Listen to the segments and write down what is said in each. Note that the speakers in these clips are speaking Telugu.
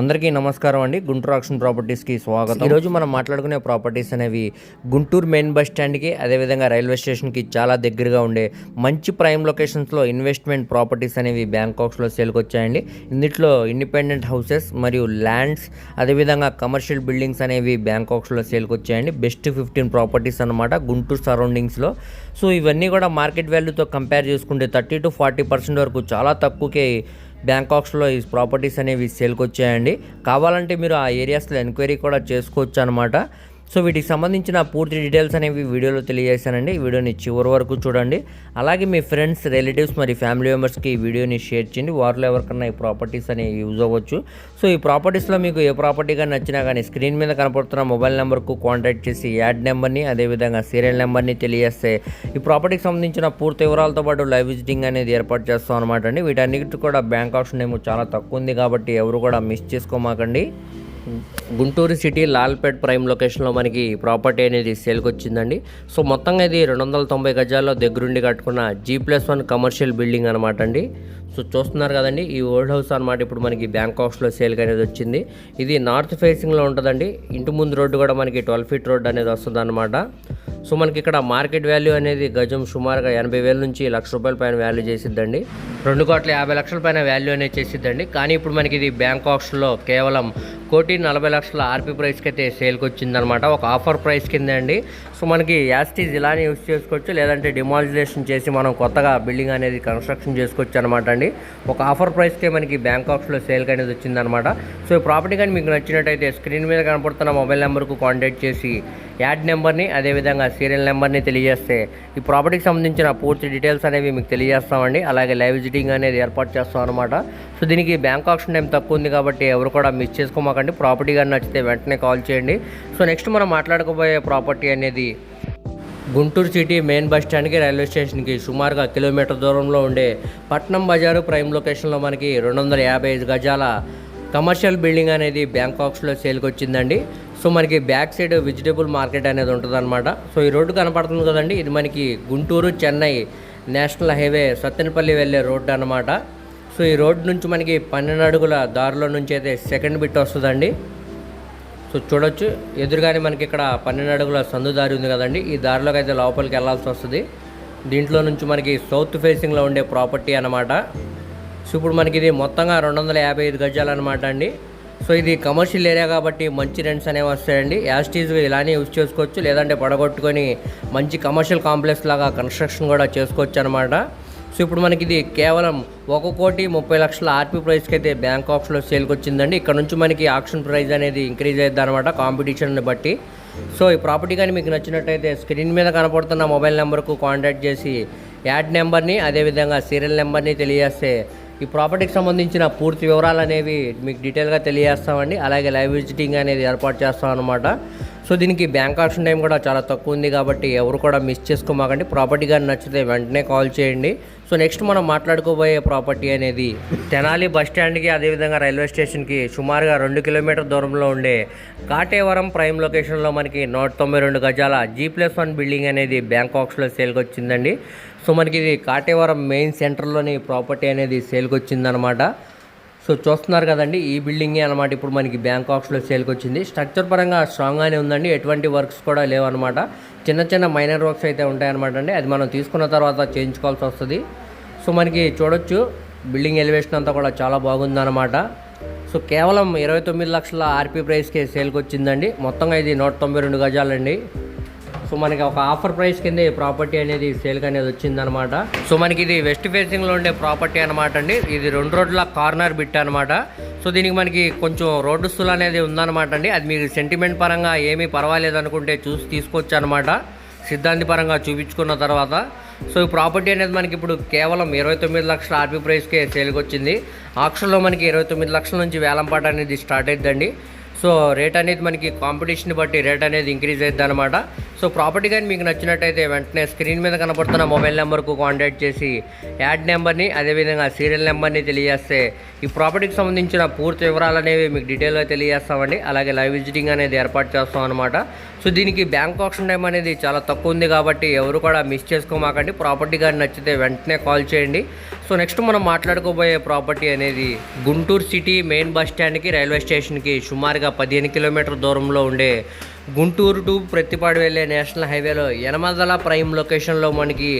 అందరికీ నమస్కారం అండి. గుంటూరు ఆక్షన్ ప్రాపర్టీస్కి స్వాగతం. ఈరోజు మనం మాట్లాడుకునే ప్రాపర్టీస్ అనేవి గుంటూరు మెయిన్ బస్ స్టాండ్కి అదేవిధంగా రైల్వే స్టేషన్కి చాలా దగ్గరగా ఉండే మంచి ప్రైమ్ లొకేషన్స్లో ఇన్వెస్ట్మెంట్ ప్రాపర్టీస్ అనేవి బ్యాంకాక్స్లో సేల్కి వచ్చాయండి ఇందులో ఇండిపెండెంట్ హౌసెస్ మరియు ల్యాండ్స్ అదేవిధంగా కమర్షియల్ బిల్డింగ్స్ అనేవి బ్యాంకాక్స్లో సేల్కి వచ్చాయండి బెస్ట్ ఫిఫ్టీన్ ప్రాపర్టీస్ అనమాట గుంటూరు సరౌండింగ్స్లో. సో ఇవన్నీ కూడా మార్కెట్ వాల్యూతో కంపేర్ చేసుకుంటే థర్టీ టు ఫార్టీ పర్సెంట్ వరకు చాలా తక్కువకే బ్యాంకాక్స్లో ఈ ప్రాపర్టీస్ అనేవి సేల్కి వచ్చాయండి కావాలంటే మీరు ఆ ఏరియాస్లో ఎంక్వైరీ కూడా చేసుకోవచ్చు అనమాట సో వీటికి సంబంధించిన పూర్తి డీటెయిల్స్ అనేవి వీడియోలో తెలియజేశానండి. ఈ వీడియోని చివరి వరకు చూడండి. అలాగే మీ ఫ్రెండ్స్ రిలేటివ్స్ మరి ఫ్యామిలీ మెంబర్స్కి ఈ వీడియోని షేర్ చేయండి. వారిలో ఎవరికన్నా ఈ ప్రాపర్టీస్ అనేవి యూజ్ అవ్వచ్చు. సో ఈ ప్రాపర్టీస్లో మీకు ఏ ప్రాపర్టీ కానీ నచ్చినా కానీ స్క్రీన్ మీద కనపడుతున్న మొబైల్ నెంబర్కు కాంటాక్ట్ చేసి యాడ్ నెంబర్ని అదేవిధంగా సీరియల్ నెంబర్ని తెలియజేస్తే ఈ ప్రాపర్టీకి సంబంధించిన పూర్తి వివరాలతో పాటు లైవ్ విజిటింగ్ అనేది ఏర్పాటు చేస్తాం అనమాట అండి. వీటన్నిటి కూడా బ్యాంక్ ఆప్షన్ ఏమో చాలా తక్కువ ఉంది కాబట్టి ఎవరు కూడా మిస్ చేసుకోమాకండి. గుంటూరు సిటీ లాల్పేట్ ప్రైమ్ లొకేషన్లో మనకి ప్రాపర్టీ అనేది సేల్కి వచ్చిందండి సో మొత్తంగా ఇది రెండు వందల తొంభై గజాల్లో దగ్గరుండి కట్టుకున్న G plus one commercial building అనమాట అండి. సో చూస్తున్నారు కదండి ఈ ఓల్డ్ హౌస్ అనమాట ఇప్పుడు మనకి బ్యాంకాక్స్లో సేల్కి అనేది వచ్చింది. ఇది నార్త్ ఫేసింగ్లో ఉంటుందండి. ఇంటి ముందు రోడ్డు కూడా మనకి ట్వెల్వ్ ఫీట్ రోడ్ అనేది వస్తుంది అనమాట సో మనకి ఇక్కడ మార్కెట్ వాల్యూ అనేది గజం సుమారుగా ఎనభై వేల నుంచి లక్ష రూపాయల పైన వాల్యూ చేసిద్దండి. రెండు కోట్ల యాభై లక్షల పైన వాల్యూ అనేది చేసిద్దండి. కానీ ఇప్పుడు మనకి ఇది బ్యాంక్ ఆప్షన్లో కేవలం కోటి నలభై లక్షల ఆర్పీ ప్రైస్కి అయితే సేల్కి వచ్చిందనమాట ఒక ఆఫర్ ప్రైస్ కింద అండి. సో మనకి యాస్టీజ్ ఇలానే యూస్ చేసుకోవచ్చు. లేదంటే డిమాలిజేషన్ చేసి మనం కొత్తగా బిల్డింగ్ అనేది కన్స్ట్రక్షన్ చేసుకోవచ్చు అనమాట అండి. ఒక ఆఫర్ ప్రైస్కే మనకి బ్యాంక్ ఆప్షన్లో సేల్కి అనేది వచ్చిందనమాట సో ఈ ప్రాపర్టీ కానీ మీకు నచ్చినట్టయితే స్క్రీన్ మీద కనపడుతున్న మొబైల్ నెంబర్కు కాంటాక్ట్ చేసి యాడ్ నెంబర్ని అదేవిధంగా సీరియల్ నెంబర్ని తెలియజేస్తే ఈ ప్రాపర్టీకి సంబంధించిన పూర్తి డీటెయిల్స్ అనేవి మీకు తెలియజేస్తామండి. అలాగే లైవ్ విజిటింగ్ అనేది ఏర్పాటు చేస్తాం అనమాట సో దీనికి బ్యాంక్ ఆప్షన్ టైం తక్కువ ఉంది కాబట్టి ఎవరు కూడా మిస్ చేసుకోమాకండి. ప్రాపర్టీ కానీ నచ్చితే వెంటనే కాల్ చేయండి. సో నెక్స్ట్ మనం మాట్లాడుకోబోయే ప్రాపర్టీ అనేది గుంటూరు సిటీ మెయిన్ బస్ స్టాండ్కి రైల్వే స్టేషన్కి సుమారుగా కిలోమీటర్ దూరంలో ఉండే పట్నం బజారు ప్రైమ్ లొకేషన్లో మనకి రెండు వందల యాభై ఐదు గజాల కమర్షియల్ బిల్డింగ్ అనేది బ్యాంకాక్స్లో సేల్కి వచ్చిందండి. సో మనకి బ్యాక్ సైడ్ వెజిటేబుల్ మార్కెట్ అనేది ఉంటుందన్నమాట. సో ఈ రోడ్డు కనపడుతుంది కదండి. ఇది మనకి గుంటూరు చెన్నై నేషనల్ హైవే సత్తెనపల్లి వెళ్ళే రోడ్డు అనమాట సో ఈ రోడ్డు నుంచి మనకి పన్నెండు అడుగుల దారిలో నుంచి అయితే సెకండ్ బిట్ వస్తుందండి. సో చూడొచ్చు ఎదురుగానే మనకి ఇక్కడ పన్నెండు అడుగుల సందు దారి ఉంది కదండి. ఈ దారిలోకి అయితే లోపలికి వెళ్ళాల్సి వస్తుంది. దీంట్లో నుంచి మనకి సౌత్ ఫేసింగ్లో ఉండే ప్రాపర్టీ అనమాట సో ఇప్పుడు మనకి ఇది మొత్తంగా రెండు వందల యాభై ఐదు గజాలు అనమాట అండి. సో ఇది కమర్షియల్ ఏరియా కాబట్టి మంచి రెంట్స్ అనేవి వస్తాయండి. యాస్టీజ్గా ఇలానే యూజ్ చేసుకోవచ్చు. లేదంటే పడగొట్టుకొని మంచి కమర్షియల్ కాంప్లెక్స్ లాగా కన్స్ట్రక్షన్ కూడా చేసుకోవచ్చు అనమాట సో ఇప్పుడు మనకి ఇది కేవలం ఒక కోటి ముప్పై లక్షల ఆర్పీ ప్రైస్కి అయితే బ్యాంక్ ఆప్షన్లో సేల్కి వచ్చిందండి. ఇక్కడ నుంచి మనకి ఆప్షన్ ప్రైస్ అనేది ఇంక్రీజ్ అవుతుంది అనమాట కాంపిటీషన్ని బట్టి. సో ఈ ప్రాపర్టీ కానీ మీకు నచ్చినట్టయితే స్క్రీన్ మీద కనపడుతున్న మొబైల్ నెంబర్కు కాంటాక్ట్ చేసి యాడ్ నెంబర్ని అదేవిధంగా సీరియల్ నెంబర్ని తెలియజేస్తే ఈ ప్రాపర్టీకి సంబంధించిన పూర్తి వివరాలు అనేవి మీకు డీటెయిల్గా తెలియజేస్తామండి. అలాగే లైవ్ విజిటింగ్ అనేది ఏర్పాటు చేస్తాం అనమాట సో దీనికి బ్యాంక్ ఆప్షన్ టైం కూడా చాలా తక్కువ ఉంది కాబట్టి ఎవరు కూడా మిస్ చేసుకోమాకండి. ప్రాపర్టీ కానీ నచ్చితే వెంటనే కాల్ చేయండి. సో నెక్స్ట్ మనం మాట్లాడుకోబోయే ప్రాపర్టీ అనేది తెనాలి బస్ స్టాండ్కి అదేవిధంగా రైల్వే స్టేషన్కి సుమారుగా రెండు కిలోమీటర్ దూరంలో ఉండే కాటేవరం ప్రైమ్ లొకేషన్లో మనకి నూట తొంభై రెండు గజాల జీ ప్లస్ వన్ బిల్డింగ్ అనేది బ్యాంకాక్స్లో సేల్కి వచ్చిందండి సో మనకి ఇది కాటేవరం మెయిన్ సెంటర్లోని ప్రాపర్టీ అనేది సేల్కి వచ్చిందనమాట సో చూస్తున్నారు కదండి ఈ బిల్డింగే అనమాట ఇప్పుడు మనకి బ్యాంకాక్స్లో సేల్కి వచ్చింది స్ట్రక్చర్ పరంగా స్ట్రాంగ్గానే ఉందండి. ఎటువంటి వర్క్స్ కూడా లేవన్నమాట. చిన్న చిన్న మైనర్ వర్క్స్ అయితే ఉంటాయన్నమాట అండి. అది మనం తీసుకున్న తర్వాత చేయించుకోవాల్సి వస్తుంది. సో మనకి చూడొచ్చు బిల్డింగ్ ఎలివేషన్ అంతా కూడా చాలా బాగుందన్నమాట. సో కేవలం ఇరవై తొమ్మిది లక్షల ఆర్పీ ప్రైస్కే సేల్కి వచ్చిందండి మొత్తంగా ఇది నూట తొంభై రెండు గజాలండి. సో మనకి ఒక ఆఫర్ ప్రైస్ కింద ఈ ప్రాపర్టీ అనేది సేల్ అనేది వచ్చిందనమాట. సో మనకి ఇది వెస్ట్ ఫేసింగ్లో ఉండే ప్రాపర్టీ అనమాట అండి. ఇది రెండు రోడ్ల కార్నర్ బిట్ అనమాట. సో దీనికి మనకి కొంచెం రోడ్డు స్థులు అనేది ఉందన్నమాట అండి. అది మీకు సెంటిమెంట్ పరంగా ఏమీ పర్వాలేదు అనుకుంటే చూసి తీసుకోవచ్చు అనమాట. సిద్ధాంతి పరంగా చూపించుకున్న తర్వాత. సో ఈ ప్రాపర్టీ అనేది మనకి ఇప్పుడు కేవలం ఇరవై తొమ్మిది లక్షల ఆర్పీ ప్రైస్కే సేల్కి వచ్చింది. ఆక్షన్లో మనకి ఇరవై తొమ్మిది లక్షల నుంచి వేలంపాట అనేది స్టార్ట్ అయిద్దండి. సో రేట్ అనేది మనకి కాంపిటీషన్ బట్టి రేట్ అనేది ఇంక్రీజ్ అవుతుంది అనమాట సో ప్రాపర్టీ కానీ మీకు నచ్చినట్టయితే వెంటనే స్క్రీన్ మీద కనపడుతున్న మొబైల్ నెంబర్కు కాంటాక్ట్ చేసి యాడ్ నెంబర్ని అదేవిధంగా సీరియల్ నెంబర్ని తెలియజేస్తే ఈ ప్రాపర్టీకి సంబంధించిన పూర్తి వివరాలు అనేవి మీకు డీటెయిల్గా తెలియజేస్తామండి. అలాగే లైవ్ విజిటింగ్ అనేది ఏర్పాటు చేస్తాం అనమాట సో దీనికి బ్యాంక్ ఆప్షన్ టైం అనేది చాలా తక్కువ ఉంది కాబట్టి ఎవరు కూడా మిస్ చేసుకోమాకండి. ప్రాపర్టీ కానీ నచ్చితే వెంటనే కాల్ చేయండి. సో నెక్స్ట్ మనం మాట్లాడుకోబోయే ప్రాపర్టీ అనేది గుంటూరు సిటీ మెయిన్ బస్ స్టాండ్కి రైల్వే స్టేషన్కి సుమారుగా పదిహేను కిలోమీటర్ దూరంలో ఉండే గుంటూరు టు ప్రతిపాడు వెళ్ళే నేషనల్ హైవేలో యనమదల ప్రైమ్ లొకేషన్లో మనకి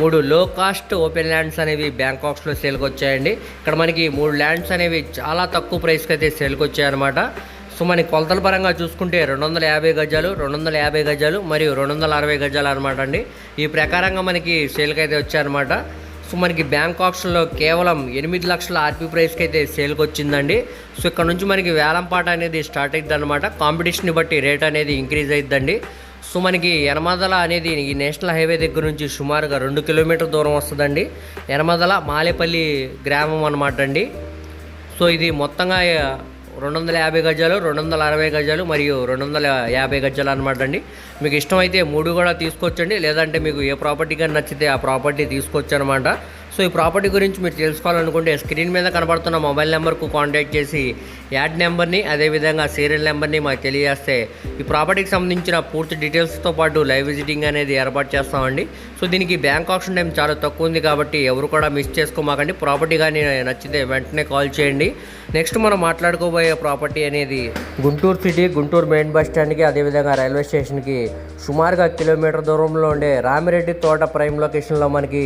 మూడు లో కాస్ట్ ఓపెన్ ల్యాండ్స్ అనేవి బ్యాంకాక్స్లో సేల్కి వచ్చాయండి ఇక్కడ మనకి మూడు ల్యాండ్స్ అనేవి చాలా తక్కువ ప్రైస్కి అయితే సేల్కి వచ్చాయన్నమాట సో మనకి కొలతల పరంగా చూసుకుంటే రెండు వందల యాభై గజాలు రెండు వందల యాభై గజాలు మరియు రెండు వందల అరవై గజాలు అనమాట అండి. ఈ ప్రకారంగా మనకి సేల్కి అయితే వచ్చాయన్నమాట సో మనకి బ్యాంక్ ఆప్షన్లో కేవలం ఎనిమిది లక్షల ఆర్పీ ప్రైస్కి అయితే సేల్కి వచ్చిందండి సో ఇక్కడ నుంచి మనకి వేలంపాట అనేది స్టార్ట్ అవుతుంది అనమాట కాంపిటీషన్ని బట్టి రేట్ అనేది ఇంక్రీజ్ అవుతుందండి సో మనకి ఎనమదల అనేది ఈ నేషనల్ హైవే దగ్గర నుంచి సుమారుగా రెండు కిలోమీటర్ దూరం వస్తుందండి. ఎనమదల మాలేపల్లి గ్రామం అనమాట అండి. సో ఇది మొత్తంగా రెండు వందల యాభై గజాలు రెండు వందల అరవై గజాలు మరియు రెండు వందల యాభై గజాలు అనమాట అండి. మీకు ఇష్టమైతే మూడు కూడా తీసుకొచ్చండి లేదంటే మీకు ఏ ప్రాపర్టీ కానీ నచ్చితే ఆ ప్రాపర్టీ తీసుకోవచ్చు అనమాట సో ఈ ప్రాపర్టీ గురించి మీరు తెలుసుకోవాలనుకుంటే స్క్రీన్ మీద కనబడుతున్న మొబైల్ నెంబర్కు కాంటాక్ట్ చేసి యాడ్ నెంబర్ని అదేవిధంగా సీరియల్ నెంబర్ని మాకు తెలియజేస్తే ఈ ప్రాపర్టీకి సంబంధించిన పూర్తి డీటెయిల్స్తో పాటు లైవ్ విజిటింగ్ అనేది ఏర్పాటు చేస్తామండి. సో దీనికి బ్యాంక్ ఆప్షన్ టైం చాలా తక్కువ ఉంది కాబట్టి ఎవరు కూడా మిస్ చేసుకోమాకండి. ప్రాపర్టీ కానీ నచ్చితే వెంటనే కాల్ చేయండి. నెక్స్ట్ మనం మాట్లాడుకోబోయే ప్రాపర్టీ అనేది Guntur city Guntur main bus స్టాండ్కి అదేవిధంగా రైల్వే స్టేషన్కి సుమారుగా కిలోమీటర్ దూరంలో ఉండే రామిరెడ్డి తోట ప్రైమ్ లొకేషన్లో మనకి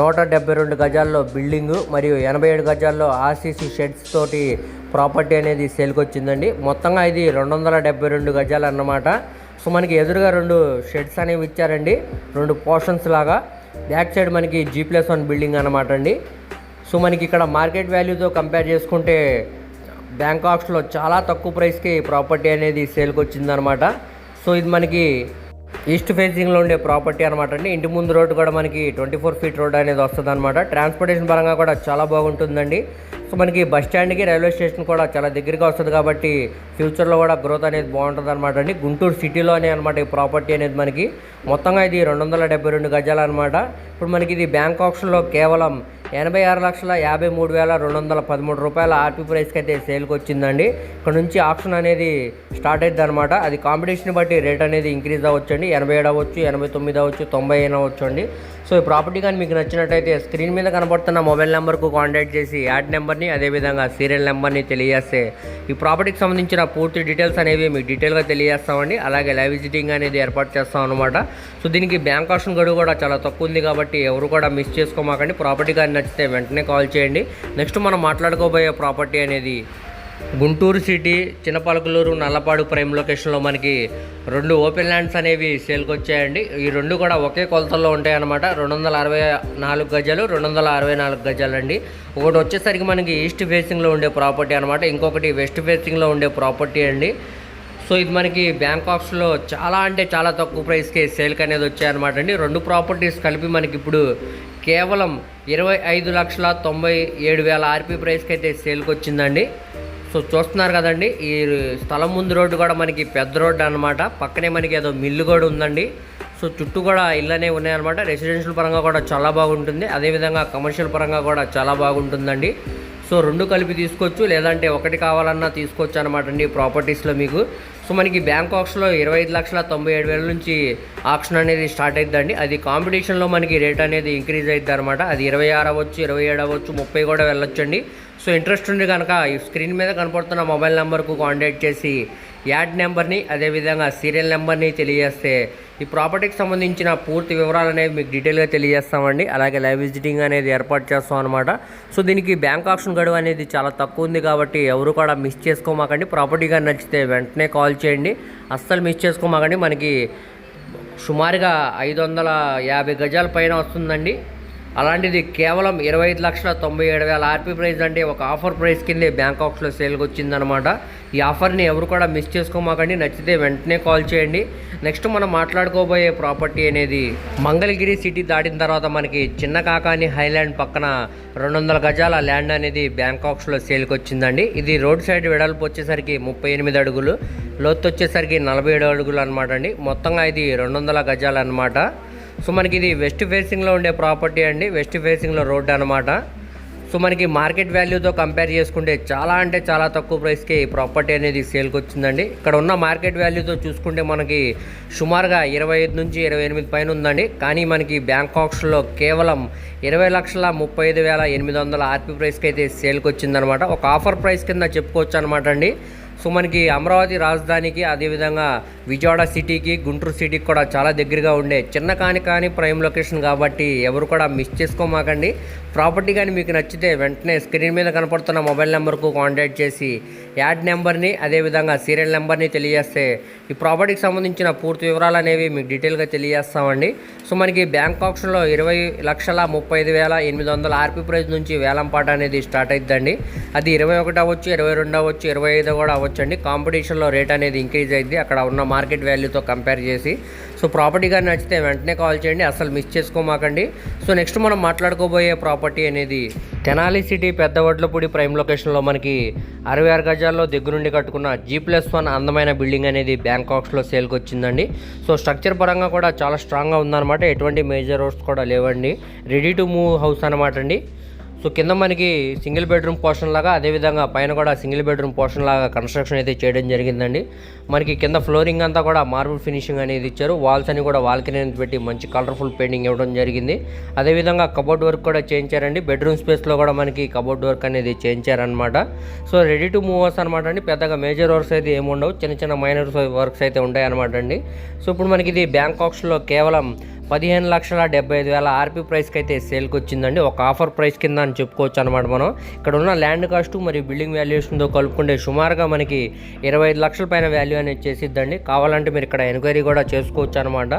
నూట డెబ్బై రెండు గజాల్లో బిల్డింగు మరియు ఎనభై ఏడు గజాల్లో ఆర్సీసీ షెడ్స్ తోటి ప్రాపర్టీ అనేది సేల్కి వచ్చిందండి మొత్తంగా ఇది రెండు వందల డెబ్బై రెండు గజాలు అన్నమాట. సో మనకి ఎదురుగా రెండు షెడ్స్ అనేవి ఇచ్చారండి. రెండు పోర్షన్స్ లాగా. బ్యాక్ సైడ్ మనకి జీ ప్లస్ వన్ బిల్డింగ్ అనమాట అండి. సో మనకి ఇక్కడ మార్కెట్ వాల్యూతో కంపేర్ చేసుకుంటే బ్యాంకాక్స్లో చాలా తక్కువ ప్రైస్కి ప్రాపర్టీ అనేది సేల్కి వచ్చిందనమాట. సో ఇది మనకి ఈస్ట్ ఫేసింగ్లో ఉండే ప్రాపర్టీ అనమాట అండి. ఇంటి ముందు రోడ్డు కూడా మనకి ట్వంటీ ఫోర్ ఫీట్ రోడ్ అనేది వస్తుంది అనమాట ట్రాన్స్పోర్టేషన్ పరంగా కూడా చాలా బాగుంటుందండి. సో మనకి బస్ స్టాండ్కి రైల్వే స్టేషన్ కూడా చాలా దగ్గరగా వస్తుంది కాబట్టి ఫ్యూచర్లో కూడా గ్రోత్ అనేది బాగుంటుంది అనమాట అండి. గుంటూరు సిటీలోనే అనమాట ఈ ప్రాపర్టీ అనేది మనకి. మొత్తంగా ఇది రెండు వందల డెబ్బై రెండు గజాలు అనమాట. ఇప్పుడు మనకి ఇది బ్యాంక్ ఆప్షన్లో కేవలం ఎనభై ఆరు లక్షల యాభై మూడు వేల రెండు వందల పదమూడు రూపాయల ఆర్పీ ప్రైస్కి అయితే సేల్కి వచ్చిందండి ఇక్కడ నుంచి ఆప్షన్ అనేది స్టార్ట్ అయింది అనమాట అది కాంపిటీషన్ బట్టి రేట్ అనేది ఇంక్రీజ్ అవ్వచ్చండి. ఎనభై ఏడు అవ్వచ్చు ఎనభై తొమ్మిది అవ్వచ్చు తొంభై అయినా అవ్వచ్చు అండి సో ఈ ప్రాపర్టీ కానీ మీకు నచ్చినట్టయితే స్క్రీన్ మీద కనబడుతున్న మొబైల్ నెంబర్కు కాంటాక్ట్ చేసి యాడ్ నెంబర్ని అదేవిధంగా సీరియల్ నెంబర్ని తెలియజేస్తే ఈ ప్రాపర్టీకి సంబంధించిన పూర్తి డీటెయిల్స్ అనేవి మీకు డీటెయిల్గా తెలియజేస్తామండి. అలాగే లైవ్ విజిటింగ్ అనేది ఏర్పాటు చేస్తాం అనమాట సో దీనికి బ్యాంక్ ఆప్షన్ గడువు కూడా చాలా తక్కువ ఉంది కాబట్టి ఎవరు కూడా మిస్ చేసుకోమాకండి. ప్రాపర్టీ కానీ నచ్చితే వెంటనే కాల్ చేయండి. నెక్స్ట్ మనం మాట్లాడుకోబోయే ప్రాపర్టీ అనేది గుంటూరు సిటీ చిన్నపలకలూరు నల్లపాడు ప్రైమ్ లొకేషన్లో మనకి రెండు ఓపెన్ ల్యాండ్స్ అనేవి సేల్కి వచ్చాయండి ఈ రెండు కూడా ఒకే కొలతల్లో ఉంటాయి అన్నమాట రెండు వందల అరవై నాలుగు గజాలు రెండు వందల అరవై నాలుగు గజాలు అండి ఒకటి వచ్చేసరికి మనకి ఈస్ట్ ఫేసింగ్లో ఉండే ప్రాపర్టీ అనమాట ఇంకొకటి వెస్ట్ ఫేసింగ్లో ఉండే ప్రాపర్టీ అండి. సో ఇది మనకి బ్యాంకాక్స్లో చాలా అంటే చాలా తక్కువ ప్రైస్కి సేల్కి అనేది వచ్చాయన్నమాట అండి. రెండు ప్రాపర్టీస్ కలిపి మనకి ఇప్పుడు కేవలం ఇరవై ఐదు లక్షల తొంభై ఏడు వేల ఆర్పీ ప్రైస్కి అయితే సేల్కి వచ్చిందండి సో చూస్తున్నారు కదండి ఈ స్థలం ముందు రోడ్డు కూడా మనకి పెద్ద రోడ్డు అనమాట పక్కనే మనకి ఏదో మిల్లు కూడా ఉందండి. సో చుట్టూ కూడా ఇళ్ళనే ఉన్నాయన్నమాట. రెసిడెన్షియల్ పరంగా కూడా చాలా బాగుంటుంది. అదేవిధంగా కమర్షియల్ పరంగా కూడా చాలా బాగుంటుందండి. సో రెండు కలిపి తీసుకోవచ్చు లేదంటే ఒకటి కావాలన్నా తీసుకోవచ్చు అనమాట అండి ప్రాపర్టీస్లో మీకు. సో మనకి బ్యాంక్ ఆక్షన్లో ఇరవై ఐదు లక్షల తొంభై ఏడు వేల నుంచి ఆప్షన్ అనేది స్టార్ట్ అవుతుందండి అది కాంపిటీషన్లో మనకి రేట్ అనేది ఇంక్రీజ్ అవుతుంది అనమాట అది ఇరవై ఆరు అవ్వచ్చు ఇరవై ఏడు అవ్వచ్చు ముప్పై కూడా వెళ్ళొచ్చండి. సో ఇంట్రెస్ట్ ఉంది కనుక ఈ స్క్రీన్ మీద కనపడుతున్న మొబైల్ నెంబర్కు కాంటాక్ట్ చేసి యాడ్ నెంబర్ని అదేవిధంగా సీరియల్ నెంబర్ని తెలియజేస్తే ఈ ప్రాపర్టీకి సంబంధించిన పూర్తి వివరాలు అనేవి మీకు డీటెయిల్గా తెలియజేస్తామండి. అలాగే లైవ్ విజిటింగ్ అనేది ఏర్పాటు చేస్తాం అనమాట సో దీనికి బ్యాంక్ ఆప్షన్ గడువు అనేది చాలా తక్కువ ఉంది కాబట్టి ఎవరు కూడా మిస్ చేసుకోమాకండి. ప్రాపర్టీ కానీ నచ్చితే వెంటనే కాల్ చేయండి. అస్సలు మిస్ చేసుకోమాకండి. మనకి సుమారుగా ఐదు వందల యాభై గజాల పైన వస్తుందండి. అలాంటిది కేవలం ఇరవై ఐదు లక్షల తొంభై ఏడు వేల ఆర్పీ ప్రైస్ అంటే ఒక ఆఫర్ ప్రైస్ కిందే బ్యాంకాక్స్లో సేల్కి వచ్చిందనమాట ఈ ఆఫర్ని ఎవరు కూడా మిస్ చేసుకోమాకండి. నచ్చితే వెంటనే కాల్ చేయండి. నెక్స్ట్ మనం మాట్లాడుకోబోయే ప్రాపర్టీ అనేది మంగళగిరి సిటీ దాటిన తర్వాత మనకి చిన్న కాకాని హైలాండ్ పక్కన రెండు వందల గజాల ల్యాండ్ అనేది బ్యాంకాక్స్లో సేల్కి వచ్చిందండి ఇది రోడ్ సైడ్ వెడల్పు వచ్చేసరికి ముప్పై ఎనిమిది అడుగులు లోతు వచ్చేసరికి నలభై ఏడు అడుగులు అనమాట అండి. మొత్తంగా ఇది రెండు వందల గజాలు అనమాట సో మనకి ఇది వెస్ట్ ఫేసింగ్లో ఉండే ప్రాపర్టీ అండి. వెస్ట్ ఫేసింగ్లో రోడ్ అనమాట సో మనకి మార్కెట్ వాల్యూతో కంపేర్ చేసుకుంటే చాలా అంటే చాలా తక్కువ ప్రైస్కి ప్రాపర్టీ అనేది సేల్కి వచ్చిందండి. ఇక్కడ ఉన్న మార్కెట్ వాల్యూతో చూసుకుంటే మనకి సుమారుగా ఇరవై ఐదు నుంచి ఇరవై ఎనిమిది పైన ఉందండి. కానీ మనకి బ్యాంకాక్స్లో కేవలం ఇరవై లక్షల ముప్పై ఐదు వేల ఎనిమిది వందల ఆర్పీ ప్రైస్కి అయితే సేల్కి వచ్చిందనమాట ఒక ఆఫర్ ప్రైస్ కింద చెప్పుకోవచ్చు అనమాట అండి. సో మనకి అమరావతి రాజధానికి అదేవిధంగా విజయవాడ సిటీకి గుంటూరు సిటీకి కూడా చాలా దగ్గరగా ఉండే చిన్న కాని కానీ ప్రైమ్ లొకేషన్ కాబట్టి ఎవరు కూడా మిస్ చేసుకోమాకండి. ప్రాపర్టీ కానీ మీకు నచ్చితే వెంటనే స్క్రీన్ మీద కనపడుతున్న మొబైల్ నెంబర్కు కాంటాక్ట్ చేసి యాడ్ నెంబర్ని అదేవిధంగా సీరియల్ నెంబర్ని తెలియజేస్తే ఈ ప్రాపర్టీకి సంబంధించిన పూర్తి వివరాలు అనేవి మీకు డీటెయిల్గా తెలియజేస్తామండి. సో మనకి బ్యాంక్ ఆప్షన్లో ఇరవై లక్షల ముప్పై ఐదు వేల ఎనిమిది వందల ఆర్పీ ప్రైస్ నుంచి వేలంపాట అనేది స్టార్ట్ అవుతుందండి అది ఇరవై ఒకటి అవ్వచ్చు ఇరవై రెండు అవ్వచ్చు ఇరవై ఐదు కూడా అవ్వచ్చండి. కాంపిటీషన్లో రేట్ అనేది ఇంక్రీజ్ అయింది. అక్కడ ఉన్న మార్కెట్ వాల్యూతో కంపేర్ చేసి సో ప్రాపర్టీ కానీ నచ్చితే వెంటనే కాల్ చేయండి అసలు మిస్ చేసుకోమాకండి. సో నెక్స్ట్ మనం మాట్లాడుకోబోయే ప్రాపర్టీ అనేది తెనాలి సిటీ పెద్ద వడ్లపూడి ప్రైమ్ లొకేషన్లో మనకి అరవై ఆరు గజాల్లో దగ్గరుండి కట్టుకున్న జీ ప్లస్ వన్ అందమైన బిల్డింగ్ అనేది బ్యాంకాక్స్లో సేల్కి వచ్చిందండి సో స్ట్రక్చర్ పరంగా కూడా చాలా స్ట్రాంగ్గా ఉందన్నమాట. ఎటువంటి మేజర్ రోడ్స్ కూడా లేవండి. రెడీ టు మూవ్ హౌస్ అనమాట అండి. సో కింద మనకి సింగిల్ బెడ్రూమ్ పోర్షన్ లాగా అదేవిధంగా పైన కూడా సింగిల్ బెడ్రూమ్ పోర్షన్ లాగా కన్స్ట్రక్షన్ అయితే చేయడం జరిగిందండి. మనకి కింద ఫ్లోరింగ్ అంతా కూడా మార్బుల్ ఫినిషింగ్ అనేది ఇచ్చారు. వాల్స్ అని కూడా వాల్కనీ అనేది పెట్టి మంచి కలర్ఫుల్ పెయింటింగ్ ఇవ్వడం జరిగింది. అదేవిధంగా కబోర్డ్ వర్క్ కూడా చేయించారండి. బెడ్రూమ్ స్పేస్లో కూడా మనకి కబోర్డ్ వర్క్ అనేది చేయించారనమాట సో రెడీ టు మూవర్స్ అనమాట అండి. పెద్దగా మేజర్ వర్క్స్ అయితే ఏముండవు చిన్న చిన్న మైనర్ వర్క్స్ అయితే ఉంటాయి అనమాట అండి. సో ఇప్పుడు మనకి ఇది బ్యాంకాక్స్లో కేవలం పదిహేను లక్షల డెబ్బై ఐదు వేల ఆర్పీ ప్రైస్కి అయితే సేల్కి వచ్చిందండి ఒక ఆఫర్ ప్రైస్ కింద అని చెప్పుకోవచ్చు అనమాట మనం. ఇక్కడ ఉన్న ల్యాండ్ కాస్ట్ మరియు బిల్డింగ్ వాల్యుయేషన్తో కలుపుకుంటే సుమారుగా మనకి ఇరవై ఐదు లక్షల పైన వాల్యూ అనేది చేసిద్దండి. కావాలంటే మీరు ఇక్కడ ఎంక్వైరీ కూడా చేసుకోవచ్చు అనమాట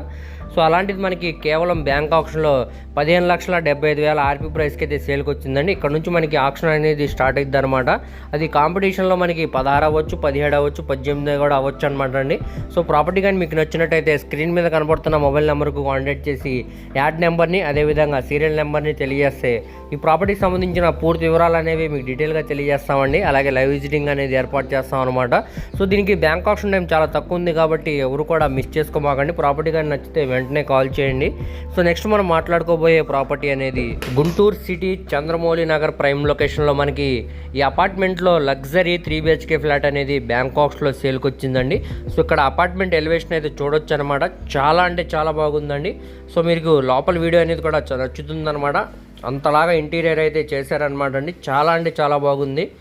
సో అలాంటిది మనకి కేవలం బ్యాంక్ ఆప్షన్లో పదిహేను లక్షల డెబ్బై ఐదు వేల ఆర్పీ ప్రైస్కి అయితే సేల్కి వచ్చిందండి ఇక్కడ నుంచి మనకి ఆప్షన్ అనేది స్టార్ట్ అయింది అనమాట అది కాంపిటీషన్లో మనకి పదహారు అవ్వచ్చు పదిహేడు అవ్వచ్చు పద్దెనిమిది కూడా అవ్వచ్చు అనమాట అండి సో ప్రాపర్టీ కానీ మీకు నచ్చినట్టయితే స్క్రీన్ మీద కనబడుతున్న మొబైల్ నెంబర్కు కాంటాక్ట్ చేసి యాడ్ నెంబర్ని అదేవిధంగా సీరియల్ నెంబర్ని తెలియజేస్తే ఈ ప్రాపర్టీకి సంబంధించిన పూర్తి వివరాలు అనేవి మీకు డీటెయిల్గా తెలియజేస్తామండి. అలాగే లైవ్ విజిటింగ్ అనేది ఏర్పాటు చేస్తాం అనమాట సో దీనికి బ్యాంక్ ఆప్షన్ టైం చాలా తక్కువ ఉంది కాబట్టి ఎవరు కూడా మిస్ చేసుకోమాకండి. ప్రాపర్టీ కానీ నచ్చితే వెంటనే కాల్ చేయండి. సో నెక్స్ట్ మనం మాట్లాడుకోబోయే ప్రాపర్టీ అనేది గుంటూరు సిటీ చంద్రమౌళి నగర్ ప్రైమ్ లొకేషన్లో మనకి ఈ అపార్ట్మెంట్లో లగ్జరీ త్రీ బిహెచ్కే ఫ్లాట్ అనేది బ్యాంకాక్స్లో సేల్కి వచ్చిందండి సో ఇక్కడ అపార్ట్మెంట్ ఎలివేషన్ అయితే చూడొచ్చు అనమాట చాలా అంటే చాలా బాగుందండి. సో మీకు లోపల వీడియో అనేది కూడా చ- నచ్చుతుందన్నమాట అంతలాగా ఇంటీరియర్ అయితే చేశారనమాట అండి. చాలా అంటే చాలా బాగుంది.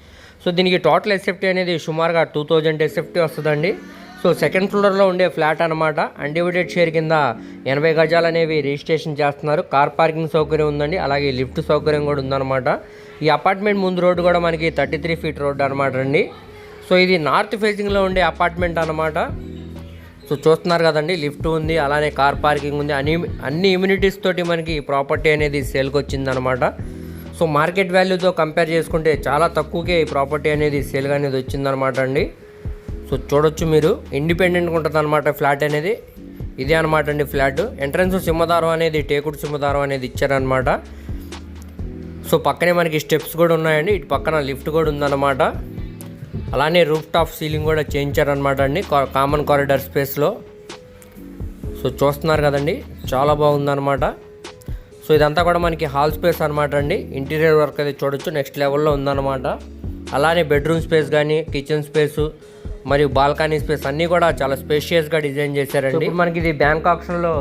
సో దీనికి టోటల్ ఎస్ఎఫ్టీ అనేది సుమారుగా టూ థౌజండ్ ఎస్ఎఫ్టీ వస్తుందండి. సో సెకండ్ ఫ్లోర్లో ఉండే ఫ్లాట్ అనమాట అన్డివిడెడ్ షేర్ కింద ఎనభై గజాలు అనేవి రిజిస్ట్రేషన్ చేస్తున్నారు. కార్ పార్కింగ్ సౌకర్యం ఉందండి. అలాగే లిఫ్ట్ సౌకర్యం కూడా ఉందన్నమాట. ఈ అపార్ట్మెంట్ ముందు రోడ్డు కూడా మనకి థర్టీ త్రీ ఫీట్ రోడ్డు అనమాట అండి. సో ఇది నార్త్ ఫేసింగ్లో ఉండే అపార్ట్మెంట్ అనమాట సో చూస్తున్నారు కదండి లిఫ్ట్ ఉంది అలానే కార్ పార్కింగ్ ఉంది. అన్ని అన్ని ఇమ్యూనిటీస్ తోటి మనకి ప్రాపర్టీ అనేది సేల్కి వచ్చిందనమాట సో మార్కెట్ వాల్యూతో కంపేర్ చేసుకుంటే చాలా తక్కువకే ఈ ప్రాపర్టీ అనేది సేల్గా అనేది వచ్చిందనమాట అండి. సో చూడొచ్చు మీరు. ఇండిపెండెంట్గా ఉంటుంది అనమాట ఫ్లాట్ అనేది. ఇదే అనమాట అండి ఫ్లాట్. ఎంట్రన్స్ సింహదారం అనేది టేకుడు సింహదారం అనేది ఇచ్చారనమాట సో పక్కనే మనకి స్టెప్స్ కూడా ఉన్నాయండి. ఇటు పక్కన లిఫ్ట్ కూడా ఉందన్నమాట. అలానే రూఫ్ టాప్ సీలింగ్ కూడా చేయించారనమాట అండి. కా- కామన్ కారిడార్ స్పేస్లో సో చూస్తున్నారు కదండి చాలా బాగుందన్నమాట. సో ఇదంతా కూడా మనకి హాల్ స్పేస్ అనమాట అండి. ఇంటీరియర్ వర్క్ అయితే చూడొచ్చు నెక్స్ట్ లెవెల్లో ఉందన్నమాట. అలానే బెడ్రూమ్ స్పేస్ కానీ కిచెన్ స్పేస్ మరియు బాల్కనీ స్పేస్ అన్నీ కూడా చాలా స్పేషియస్గా డిజైన్ చేశారండి. మనకి ఇది బ్యాంక్ ఆప్షన్లో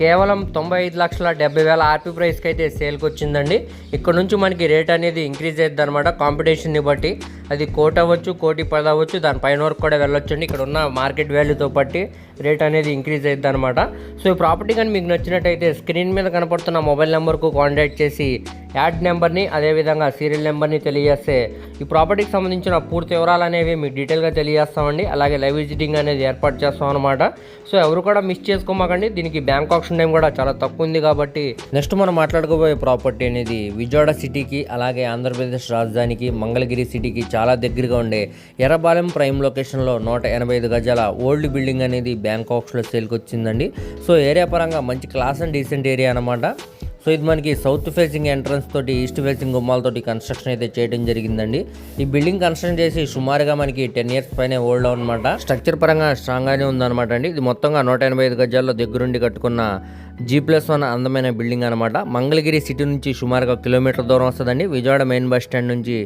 కేవలం తొంభై ఐదు లక్షల డెబ్బై వేల ఆర్పీ ప్రైస్కి అయితే సేల్కి వచ్చిందండి ఇక్కడ నుంచి మనకి రేట్ అనేది ఇంక్రీజ్ అవుతుంది అనమాట కాంపిటీషన్ని బట్టి అది కోటి అవ్వచ్చు కోటి పది అవ్వచ్చు దాని పైన వరకు కూడా వెళ్ళొచ్చు అండి ఇక్కడ ఉన్న మార్కెట్ వాల్యూతో బట్టి రేట్ అనేది ఇంక్రీజ్ అవుతుంది అనమాట సో ఈ ప్రాపర్టీ కానీ మీకు నచ్చినట్టయితే స్క్రీన్ మీద కనపడుతున్న మొబైల్ నెంబర్కు కాంటాక్ట్ చేసి యాడ్ నెంబర్ని అదేవిధంగా సీరియల్ నెంబర్ని తెలియజేస్తే ఈ ప్రాపర్టీకి సంబంధించిన పూర్తి వివరాలు అనేవి మీకు డీటెయిల్గా తెలియజేస్తామండి. అలాగే లైవ్ విజిటింగ్ అనేది ఏర్పాటు చేస్తాం అనమాట సో ఎవరు కూడా మిస్ చేసుకోమాకండి. దీనికి బ్యాంకాక్ కన్స్ట్రక్షన్ టైం కూడా చాలా తక్కువ ఉంది కాబట్టి నెక్స్ట్ మనం మాట్లాడుకోబోయే ప్రాపర్టీ అనేది విజయవాడ సిటీకి అలాగే ఆంధ్రప్రదేశ్ రాజధానికి మంగళగిరి సిటీకి చాలా దగ్గరగా ఉండే ఎర్రబాలెం ప్రైమ్ లొకేషన్లో నూట ఎనభై ఐదు గజాల ఓల్డ్ బిల్డింగ్ అనేది బ్యాంకాక్స్లో సేల్కి వచ్చిందండి. సో ఏరియా పరంగా మంచి క్లాస్ అండ్ డీసెంట్ ఏరియా అనమాట సో ఇది మనకి సౌత్ ఫేసింగ్ ఎంట్రన్స్ తోటి ఈస్ట్ ఫేసింగ్ గుమ్మాలతోటి కన్స్ట్రక్షన్ అయితే చేయడం జరిగిందండి. ఈ బిల్డింగ్ కన్స్ట్రక్షన్ చేసి సుమారుగా మనకి టెన్ ఇయర్స్ పైన ఓల్డ్ అనమాట స్ట్రక్చర్ పరంగా స్ట్రాంగ్గానే ఉందన్నమాట అండి. ఇది మొత్తంగా నూట ఎనభై ఐదు గజాల్లో దగ్గరుండి కట్టుకున్న జీ ప్లస్ వన్ అందమైన బిల్డింగ్ అనమాట మంగళగిరి సిటీ నుంచి సుమారుగా కిలోమీటర్ దూరం వస్తుందండి. విజయవాడ మెయిన్ బస్ స్టాండ్ నుంచి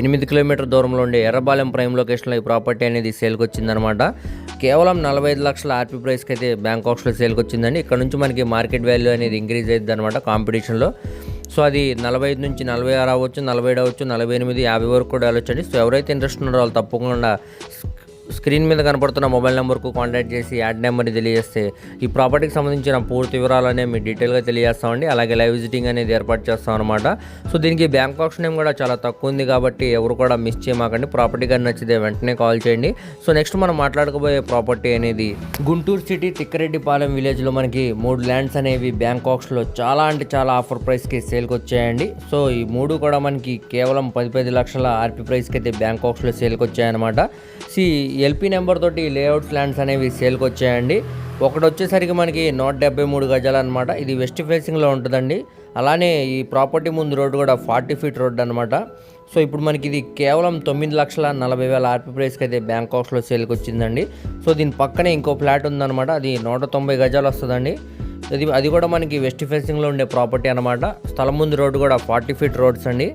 ఎనిమిది కిలోమీటర్ దూరంలో ఉండే ఎర్రబాలెం ప్రైమ్ లొకేషన్లో ఈ ప్రాపర్టీ అనేది సేల్కి వచ్చిందనమాట కేవలం నలభై ఐదు లక్షల ఆర్పీ ప్రైస్కి అయితే బ్యాంకాక్స్లో సేల్కి వచ్చిందండి ఇక్కడ నుంచి మనకి మార్కెట్ వాల్యూ అనేది ఇంక్రీజ్ అయ్యింది అనమాట కాంపిటీషన్లో. సో అది నలభై ఐదు నుంచి నలభై ఆరు అవ్వచ్చు నలభై ఏడు అవ్వచ్చు నలభై ఎనిమిది యాభై వరకు కూడా వెళ్ళొచ్చండి. సో ఎవరైతే ఇంట్రెస్ట్ ఉన్నారో వాళ్ళు తప్పకుండా స్క్రీన్ మీద కనపడుతున్న మొబైల్ నెంబర్కు కాంటాక్ట్ చేసి యాడ్ నెంబర్ని తెలియజేస్తే ఈ ప్రాపర్టీకి సంబంధించిన పూర్తి వివరాలు అనేవి మీ డీటెయిల్గా తెలియజేస్తామండి. అలాగే లైవ్ విజిటింగ్ అనేది ఏర్పాటు చేస్తాం అనమాట సో దీనికి బ్యాంక్ ఆప్షన్ ఏం కూడా చాలా తక్కువ ఉంది కాబట్టి ఎవరు కూడా మిస్ చేయమాకండి. ప్రాపర్టీ కానీ నచ్చితే వెంటనే కాల్ చేయండి. సో నెక్స్ట్ మనం మాట్లాడుకోబోయే ప్రాపర్టీ అనేది గుంటూరు సిటీ తిక్కరెడ్డిపాలెం విలేజ్లో మనకి మూడు ల్యాండ్స్ అనేవి బ్యాంకాక్స్లో చాలా అంటే చాలా ఆఫర్ ప్రైస్కి సేల్కి వచ్చాయండి. సో ఈ మూడు కూడా మనకి కేవలం పది పది లక్షల ఆర్పీ ప్రైస్కి అయితే బ్యాంకాక్స్లో సేల్కి వచ్చాయన్నమాట. సి ఎల్పీ నెంబర్ తోటి లేఅవుట్ ప్లాన్స్ అనేవి సేల్కి వచ్చాయండి. ఒకటి వచ్చేసరికి మనకి నూట డెబ్బై మూడు గజాలు అనమాట ఇది వెస్ట్ ఫేసింగ్లో ఉంటుందండి. అలానే ఈ ప్రాపర్టీ ముందు రోడ్డు కూడా ఫార్టీ ఫీట్ రోడ్డు అనమాట సో ఇప్పుడు మనకి ఇది కేవలం తొమ్మిది లక్షల నలభై వేల ఆర్పీ ప్రైస్కి అయితే బ్యాంకాక్స్లో సేల్కి వచ్చిందండి. సో దీని పక్కనే ఇంకో ఫ్లాట్ ఉందన్నమాట. అది నూట తొంభై గజాలు వస్తుందండి. అది అది కూడా మనకి వెస్ట్ ఫేసింగ్లో ఉండే ప్రాపర్టీ అనమాట స్థలం ముందు రోడ్డు కూడా ఫార్టీ ఫీట్ రోడ్స్ అండి.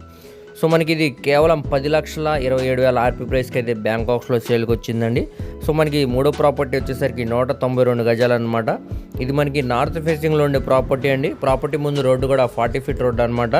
సో మనకి ఇది కేవలం పది లక్షల ఇరవై ఏడు వేల ఆర్పీ ప్రైస్కి అయితే బ్యాంకాక్స్లో సేల్కి వచ్చిందండి. సో మనకి మూడో ప్రాపర్టీ వచ్చేసరికి నూట తొంభై రెండు గజాలు అనమాట ఇది మనకి నార్త్ ఫేసింగ్లో ఉండే ప్రాపర్టీ అండి. ప్రాపర్టీ ముందు రోడ్డు కూడా ఫార్టీ ఫీట్ రోడ్డు అనమాట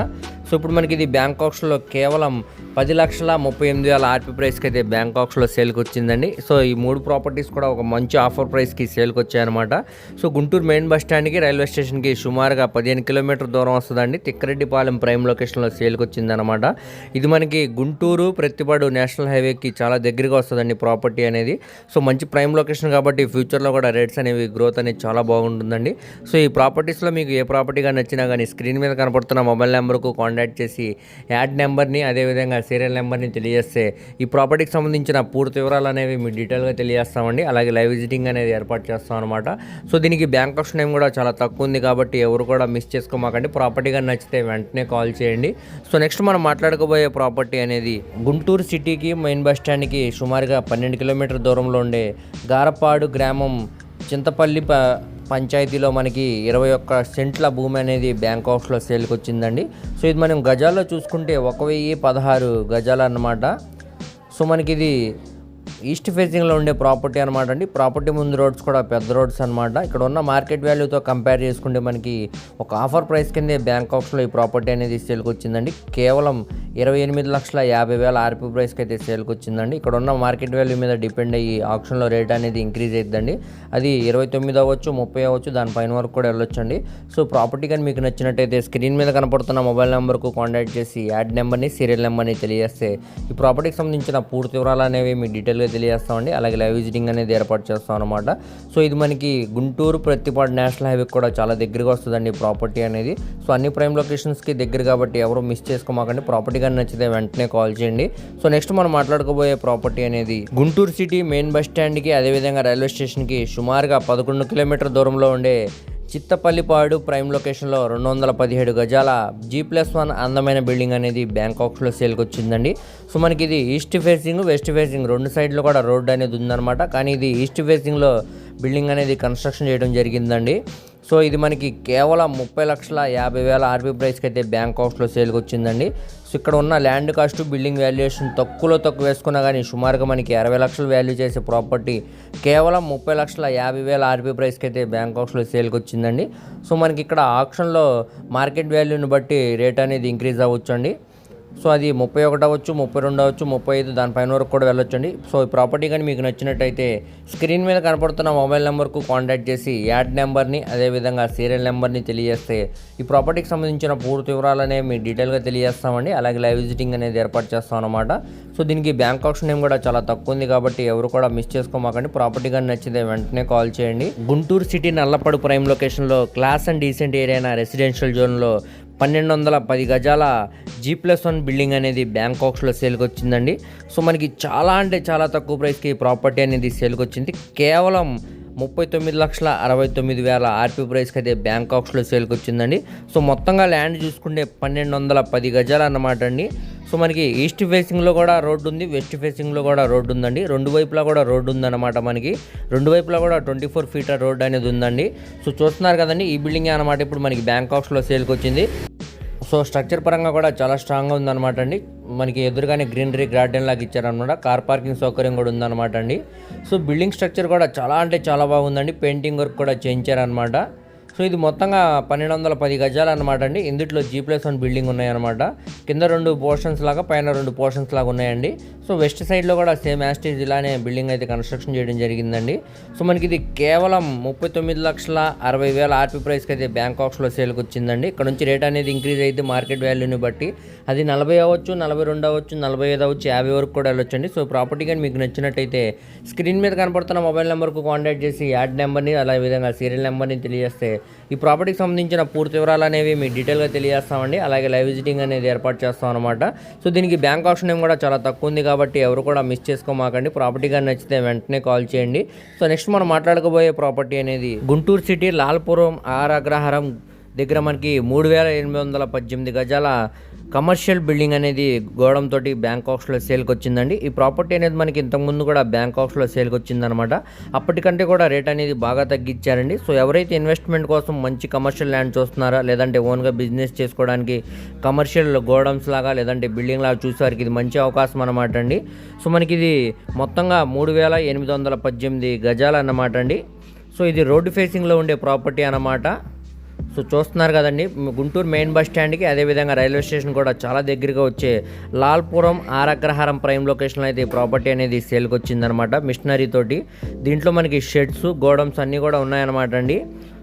సో ఇప్పుడు మనకి ఇది బ్యాంకాక్స్లో కేవలం పది లక్షల ముప్పై ఎనిమిది వేల ఆర్పి ప్రైస్కి అయితే బ్యాంకాక్స్లో సేల్కి వచ్చిందండి. సో ఈ మూడు ప్రాపర్టీస్ కూడా ఒక మంచి ఆఫర్ ప్రైస్కి సేల్కి వచ్చాయన్నమాట. సో గుంటూరు మెయిన్ బస్ స్టాండ్కి రైల్వే స్టేషన్కి సుమారుగా పదిహేను కిలోమీటర్ దూరం వస్తుందండి. తిక్కరెడ్డిపాలెం ప్రైమ్ లొకేషన్లో సేల్కి వచ్చిందనమాట ఇది మనకి గుంటూరు ప్రతిపాడు నేషనల్ హైవేకి చాలా దగ్గరగా వస్తుందండి ప్రాపర్టీ అనేది. సో మంచి ప్రైమ్ లొకేషన్ కాబట్టి ఫ్యూచర్లో కూడా రేట్స్ అనేవి గ్రోత్ అనేది చాలా బాగుంటుందండి. సో ఈ ప్రాపర్టీస్లో మీకు ఏ ప్రాపర్టీగా నచ్చినా కానీ స్క్రీన్ మీద కనపడుతున్న మొబైల్ నెంబర్కు కాంటాక్ట్ చేసి యాడ్ నెంబర్ని అదేవిధంగా సీరియల్ నెంబర్ని తెలియజేస్తే ఈ ప్రాపర్టీకి సంబంధించిన పూర్తి వివరాలు అనేవి మీ డీటెయిల్గా తెలియజేస్తామండి. అలాగే లైవ్ విజిటింగ్ అనేది ఏర్పాటు చేస్తాం అనమాట సో దీనికి బ్యాంక్ ఆప్షన్ టైం కూడా చాలా తక్కువ ఉంది కాబట్టి ఎవరు కూడా మిస్ చేసుకోమాకండి. ప్రాపర్టీగా నచ్చితే వెంటనే కాల్ చేయండి. సో నెక్స్ట్ మనం మాట్లాడుకోబోయే ప్రాపర్టీ అనేది గుంటూరు సిటీకి మెయిన్ బస్ స్టాండ్కి సుమారుగా పన్నెండు కిలోమీటర్ దూరంలో ఉండే గారపాడు గ్రామం చింతపల్లి ప పంచాయతీలో మనకి ఇరవై ఒక్క సెంట్ల భూమి అనేది బ్యాంకాక్స్లో సేల్కి వచ్చిందండి. సో ఇది మనం గజాల్లో చూసుకుంటే ఒక వెయ్యి పదహారు గజాలు అన్నమాట. సో మనకి ఇది ఈస్ట్ ఫేసింగ్లో ఉండే ప్రాపర్టీ అనమాట అండి. ప్రాపర్టీ ముందు రోడ్స్ కూడా పెద్ద రోడ్స్ అనమాట ఇక్కడ ఉన్న మార్కెట్ వాల్యూతో కంపేర్ చేసుకుంటే మనకి ఒక ఆఫర్ ప్రైస్ కిందే బ్యాంకాక్స్లో ఈ ప్రాపర్టీ అనేది సేల్కి వచ్చిందండి. కేవలం ఇరవై ఎనిమిది లక్షల యాభై వేల ఆర్పీ ప్రైస్కి అయితే సేల్కి వచ్చిందండి. ఇక్కడ ఉన్న మార్కెట్ వాల్యూ మీద డిపెండ్ అయ్యి ఆప్షన్లో రేట్ అనేది ఇంక్రీజ్ అవుతుందండి అది ఇరవై తొమ్మిది అవ్వచ్చు ముప్పై అవ్వచ్చు దానిపైన వరకు కూడా వెళ్ళొచ్చండి. సో ప్రాపర్టీ కానీ మీకు నచ్చినట్టయితే స్క్రీన్ మీద కనపడుతున్న మొబైల్ నెంబర్కు కాంటాక్ట్ చేసి యాడ్ నెంబర్ని సీరియల్ నెంబర్ని తెలియజేస్తే ఈ ప్రాపర్టీకి సంబంధించిన పూర్తి వివరాలు అనేవి మీ డీటెయిల్గా తెలియజేస్తామండి. అలాగే లైవ్ విజిటింగ్ అనేది ఏర్పాటు చేస్తాం అనమాట సో ఇది మనకి గుంటూరు ప్రతిపాడు నేషనల్ హైవే కూడా చాలా దగ్గరగా వస్తుందండి ప్రాపర్టీ అనేది. సో అన్ని ప్రైమ్ లొకేషన్స్కి దగ్గర కాబట్టి ఎవరు మిస్ చేసుకోమాకండి. ప్రాపర్టీ కానీ నచ్చితే వెంటనే కాల్ చేయండి. సో నెక్స్ట్ మనం మాట్లాడుకోబోయే ప్రాపర్టీ అనేది గుంటూరు సిటీ మెయిన్ బస్ స్టాండ్కి అదేవిధంగా రైల్వే స్టేషన్కి సుమారుగా పదకొండు కిలోమీటర్ దూరంలో ఉండే చిత్తపల్లిపాడు ప్రైమ్ లొకేషన్లో రెండు వందల పదిహేడు గజాల జీ ప్లస్ వన్ అందమైన బిల్డింగ్ అనేది బ్యాంకాక్స్లో సేల్కి వచ్చిందండి సో మనకి ఇది ఈస్ట్ ఫేసింగ్ వెస్ట్ ఫేసింగ్ రెండు సైడ్లో కూడా రోడ్డు అనేది ఉందన్నమాట. కానీ ఇది ఈస్ట్ ఫేసింగ్లో బిల్డింగ్ అనేది కన్స్ట్రక్షన్ చేయడం జరిగిందండి. సో ఇది మనకి కేవలం ముప్పై లక్షల యాభై వేల ఆర్బీ ప్రైస్కి అయితే బ్యాంక్ ఆఫ్లో సేల్కి వచ్చిందండి. సో ఇక్కడ ఉన్న ల్యాండ్ కాస్ట్ బిల్డింగ్ వాల్యుయేషన్ తక్కువలో తక్కువ వేసుకున్నా కానీ సుమారుగా మనకి అరవై లక్షలు వాల్యూ చేసే ప్రాపర్టీ కేవలం ముప్పై లక్షల యాభై వేల ఆర్బీ ప్రైస్కి అయితే బ్యాంకాక్స్లో సేల్కి వచ్చిందండి. సో మనకి ఇక్కడ ఆప్షన్లో మార్కెట్ వాల్యూని బట్టి రేట్ అనేది ఇంక్రీజ్ అవ్వచ్చు అండి సో అది ముప్పై ఒకటి అవ్వచ్చు ముప్పై రెండు అవ్వచ్చు ముప్పై ఐదు దానిపైన వరకు కూడా వెళ్ళొచ్చండి. సో ఈ ప్రాపర్టీ కానీ మీకు నచ్చినట్టయితే స్క్రీన్ మీద కనపడుతున్న మొబైల్ నెంబర్కు కాంటాక్ట్ చేసి యాడ్ నెంబర్ని అదేవిధంగా సీరియల్ నెంబర్ని తెలియజేస్తే ఈ ప్రాపర్టీకి సంబంధించిన పూర్తి వివరాలనే మీ డీటెయిల్గా తెలియజేస్తామండి. అలాగే లైవ్ విజిటింగ్ అనేది ఏర్పాటు చేస్తాం అనమాట సో దీనికి బ్యాంక్ ఆప్షన్ ఏం కూడా చాలా తక్కువ ఉంది కాబట్టి ఎవరు కూడా మిస్ చేసుకోమాకండి. ప్రాపర్టీ కానీ నచ్చితే వెంటనే కాల్ చేయండి. గుంటూరు సిటీ నల్లపడు ప్రైమ్ లొకేషన్లో class and decent area residential జోన్లో పన్నెండు వందల పది గజాల జీ ప్లస్ వన్ బిల్డింగ్ అనేది బ్యాంకాక్స్లో సేల్కి వచ్చిందండి సో మనకి చాలా అంటే చాలా తక్కువ ప్రైస్కి ప్రాపర్టీ అనేది సేల్కి వచ్చింది కేవలం ముప్పై తొమ్మిది లక్షల అరవై తొమ్మిది వేల ఆర్పీ ప్రైస్కి అయితే బ్యాంకాక్స్లో సేల్కి వచ్చిందండి సో మొత్తంగా ల్యాండ్ చూసుకుంటే పన్నెండు వందల పది గజాలు అన్నమాట అండి. సో మనకి ఈస్ట్ ఫేసింగ్లో కూడా రోడ్డు ఉంది వెస్ట్ ఫేసింగ్లో కూడా రోడ్డు ఉందండి. రెండు వైపులా కూడా రోడ్డు ఉందన్నమాట మనకి. రెండు వైపులా కూడా ట్వంటీ ఫోర్ ఫీటర్ రోడ్ అనేది ఉందండి. సో చూస్తున్నారు కదండి ఈ బిల్డింగ్ అనమాట ఇప్పుడు మనకి బ్యాంకాక్స్లో సేల్కి వచ్చింది సో స్ట్రక్చర్ పరంగా కూడా చాలా స్ట్రాంగ్గా ఉందన్నమాట అండి. మనకి ఎదురుగానే గ్రీనరీ గార్డెన్ లాగా ఇచ్చారనమాట. కార్ పార్కింగ్ సౌకర్యం కూడా ఉందన్నమాట అండి. సో బిల్డింగ్ స్ట్రక్చర్ కూడా చాలా అంటే చాలా బాగుందండి. పెయింటింగ్ వర్క్ కూడా చేయించారనమాట సో ఇది మొత్తంగా పన్నెండు వందల పది గజాలు అనమాట అండి. ఇందుట్లో జీ ప్లస్ వన్ బిల్డింగ్ ఉన్నాయన్నమాట. కింద రెండు పోర్షన్స్ లాగా పైన రెండు పోర్షన్స్ లాగా ఉన్నాయండి. సో వెస్ట్ సైడ్లో కూడా సేమ్ యాస్టేజ్ ఇలానే బిల్డింగ్ అయితే కన్స్ట్రక్షన్ చేయడం జరిగిందండి. సో మనకి ఇది కేవలం ముప్పై తొమ్మిది లక్షల అరవై వేల ఆర్పీ ప్రైస్కి అయితే బ్యాంకాక్స్లో సేల్కి వచ్చిందండి. ఇక్కడ నుంచి రేట్ అనేది ఇంక్రీజ్ అయితే మార్కెట్ వాల్యూని బట్టి అది నలభై అవ్వచ్చు నలభై రెండు అవ్వచ్చు నలభై ఐదు అవ్వచ్చు యాభై వరకు కూడా వెళ్ళొచ్చండి. సో ప్రాపర్టీ కానీ మీకు నచ్చినట్టయితే స్క్రీన్ మీద కనపడుతున్న మొబైల్ నెంబర్కు కాంటాక్ట్ చేసి యాడ్ నెంబర్ని అలా విధంగా సీరియల్ నెంబర్ని తెలియజేస్తే ఈ ప్రాపర్టీకి సంబంధించిన పూర్తి వివరాలు అనేవి మీ డీటెయిల్గా తెలియజేస్తామండి. అలాగే లైవ్ విజిటింగ్ అనేది ఏర్పాటు చేస్తాం అనమాట సో దీనికి బ్యాంక్ ఆప్షన్ ఏం కూడా చాలా తక్కువ ఉంది కాబట్టి ఎవరు కూడా మిస్ చేసుకోమాకండి. ప్రాపర్టీ కానీ నచ్చితే వెంటనే కాల్ చేయండి. సో నెక్స్ట్ మనం మాట్లాడుకోబోయే ప్రాపర్టీ అనేది గుంటూరు సిటీ లాల్పురం ఆర్ అగ్రహారం దగ్గర మనకి మూడు వేల ఎనిమిది వందల పద్దెనిమిది గజాల కమర్షియల్ బిల్డింగ్ అనేది గోడంతో బ్యాంకాక్స్లో సేల్కి వచ్చిందండి ఈ ప్రాపర్టీ అనేది మనకి ఇంతకుముందు కూడా బ్యాంకాక్స్లో సేల్కి వచ్చిందనమాట అప్పటికంటే కూడా రేట్ అనేది బాగా తగ్గించారండి. సో ఎవరైతే ఇన్వెస్ట్మెంట్ కోసం మంచి కమర్షియల్ ల్యాండ్ చూస్తున్నారా లేదంటే ఓన్గా బిజినెస్ చేసుకోవడానికి కమర్షియల్ గోడౌన్స్ లాగా లేదంటే బిల్డింగ్ లాగా చూసేవారికి ఇది మంచి అవకాశం అనమాట అండి. సో మనకి ఇది మొత్తంగా మూడు వేల ఎనిమిది వందల పద్దెనిమిది గజాలు అన్నమాట అండి. సో ఇది రోడ్డు ఫేసింగ్లో ఉండే ప్రాపర్టీ అన్నమాట. సో చూస్తున్నారు కదండి గుంటూరు మెయిన్ బస్ స్టాండ్కి అదేవిధంగా రైల్వే స్టేషన్ కూడా చాలా దగ్గరగా వచ్చే లాల్పురం ఆరగ్రహారం ప్రైమ్ లొకేషన్లో అయితే ఈ ప్రాపర్టీ అనేది సేల్కి వచ్చిందనమాట మిషనరీ తోటి దీంట్లో మనకి షెడ్స్ గోడౌన్స్ అన్నీ కూడా ఉన్నాయన్నమాట అండి.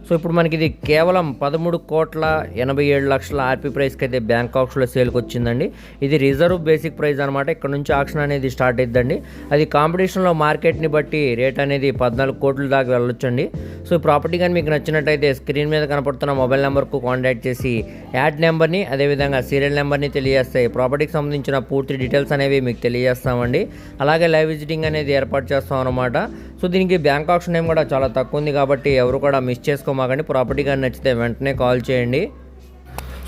సో ఇప్పుడు మనకి ఇది కేవలం పదమూడు కోట్ల ఎనభై ఏడు లక్షల ఆర్పీ ప్రైస్కి అయితే బ్యాంకాక్స్లో సేల్కి వచ్చిందండి. ఇది రిజర్వ్ బేసిక్ ప్రైస్ అనమాట ఇక్కడ నుంచి ఆక్షన్ అనేది స్టార్ట్ అయిద్దండి. అది కాంపిటీషన్లో మార్కెట్ని బట్టి రేట్ అనేది పద్నాలుగు కోట్ల దాకా వెళ్ళొచ్చండి. సో ఈ ప్రాపర్టీ కానీ మీకు నచ్చినట్టయితే స్క్రీన్ మీద కనపడుతున్న మొబైల్ నెంబర్కు కాంటాక్ట్ చేసి యాడ్ నెంబర్ని అదేవిధంగా సీరియల్ నెంబర్ని తెలియజేస్తాయి ప్రాపర్టీకి సంబంధించిన పూర్తి డీటెయిల్స్ అనేవి మీకు తెలియజేస్తామండి. అలాగే లైవ్ విజిటింగ్ అనేది ఏర్పాటు చేస్తాం అనమాట సో దీనికి బ్యాంక్ ఆప్షన్ ఏం కూడా చాలా తక్కువ ఉంది కాబట్టి ఎవరు కూడా మిస్ చేసుకోమాకండి. ప్రాపర్టీ కానీ నచ్చితే వెంటనే కాల్ చేయండి.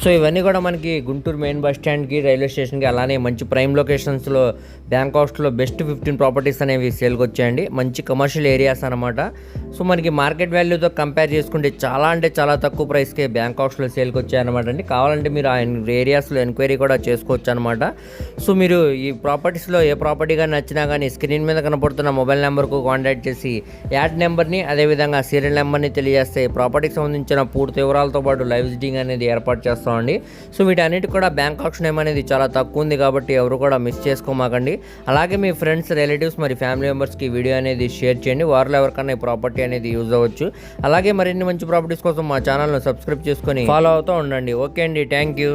సో ఇవన్నీ కూడా మనకి గుంటూరు మెయిన్ బస్ స్టాండ్కి రైల్వే స్టేషన్కి అలానే మంచి ప్రైమ్ లొకేషన్స్లో బ్యాంకాక్స్లో బెస్ట్ ఫిఫ్టీన్ ప్రాపర్టీస్ అనేవి సేల్కి వచ్చాయండి. మంచి కమర్షియల్ ఏరియాస్ అనమాట సో మనకి మార్కెట్ వాల్యూతో కంపేర్ చేసుకుంటే చాలా అంటే చాలా తక్కువ ప్రైస్కే బ్యాంకాక్స్లో సేల్కి వచ్చాయన్నమాట అండి. కావాలంటే మీరు ఆ ఏరియాస్లో ఎంక్వైరీ కూడా చేసుకోవచ్చు అనమాట సో మీరు ఈ ప్రాపర్టీస్లో ఏ ప్రాపర్టీ కానీ నచ్చినా కానీ స్క్రీన్ మీద కనపడుతున్న మొబైల్ నెంబర్కు కాంటాక్ట్ చేసి యాడ్ నెంబర్ని అదేవిధంగా సీరియల్ నెంబర్ని తెలియజేస్తే ప్రాపర్టీకి సంబంధించిన పూర్తి వివరాలతో పాటు లైవ్ విజిటింగ్ అనేది ఏర్పాటు చేస్తాం. చేస్తామండి సో వీటన్నిటి కూడా బ్యాంక్ ఆప్షన్ ఏమనేది చాలా తక్కువ ఉంది కాబట్టి ఎవరు కూడా మిస్ చేసుకోమాకండి. అలాగే మీ ఫ్రెండ్స్ రిలేటివ్స్ మరి ఫ్యామిలీ మెంబర్స్కి వీడియో అనేది షేర్ చేయండి. వారిలో ఎవరికైనా ఈ ప్రాపర్టీ అనేది యూజ్ అవ్వచ్చు. అలాగే మరిన్ని మంచి ప్రాపర్టీస్ కోసం మా ఛానల్ను సబ్స్క్రైబ్ చేసుకొని ఫాలో అవుతూ ఉండండి. ఓకే అండి. Thank you.